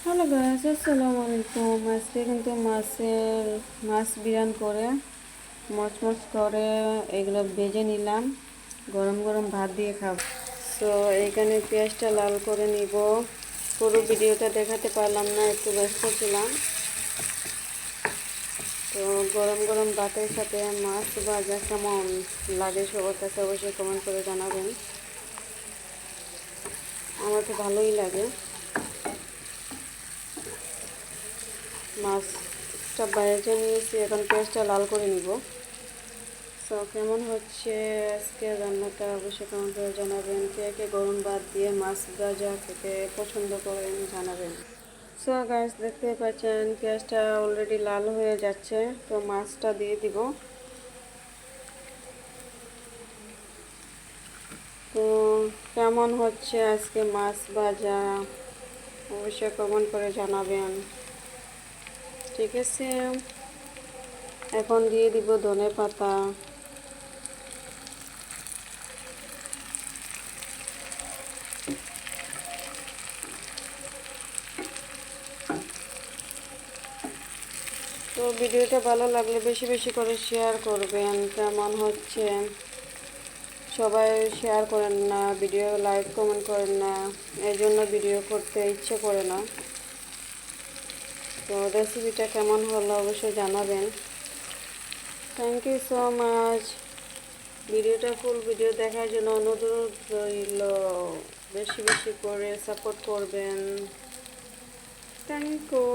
Hello guys আসসালামু আলাইকুম আজকে কিন্তু মাছের মাছ বিরান করে মচমচ করে এগুলো ভেজে নিলাম গরম গরম ভাত দিয়ে খাব তো এইখানে পেঁয়াজটা লাল করে নিব পুরো ভিডিওটা দেখাতে পারলাম না একটু ব্যস্ত ছিলাম তো গরম গরম ভাতের সাথে মাছ ভাজা কেমন লাগে সবার কাছে অবশ্যই কমেন্ট করে জানাবেন আমার তো ভালোই লাগে মাছটা বাইরে নিয়েছি, এখন পেঁয়াজটা লাল করে নিব। তো কেমন হচ্ছে আজকে রান্নাটা অবশ্যই কেমন করে জানাবেন। কে কে গরম ভাত দিয়ে মাছ ভাজা খেতে পছন্দ করেন জানাবেন। সো গাছ দেখতে পাচ্ছেন, পেঁয়াজটা অলরেডি লাল হয়ে যাচ্ছে, তো মাছটা দিয়ে দিব। তো কেমন হচ্ছে আজকে মাছ ভাজা? অবশ্যই কমেন্ট করে জানাবেন। ঠিক আছে। এখন দিয়ে দিব ধনে পাতা। তো ভিডিওটা ভালো লাগলে বেশি বেশি করে শেয়ার করবেন, কেমন হচ্ছে? সবাই শেয়ার করেন না ভিডিও লাইক কমেন্ট করেন না এই জন্য ভিডিও করতে ইচ্ছে করে না। তো রেসিপিটা কেমন হলো অবশ্যই জানাবেন। থ্যাংক ইউ সো মাচ ভিডিওটা ফুল ভিডিও দেখার জন্য অনুরোধ রইল। বেশি বেশি করে সাপোর্ট করবেন। Thank you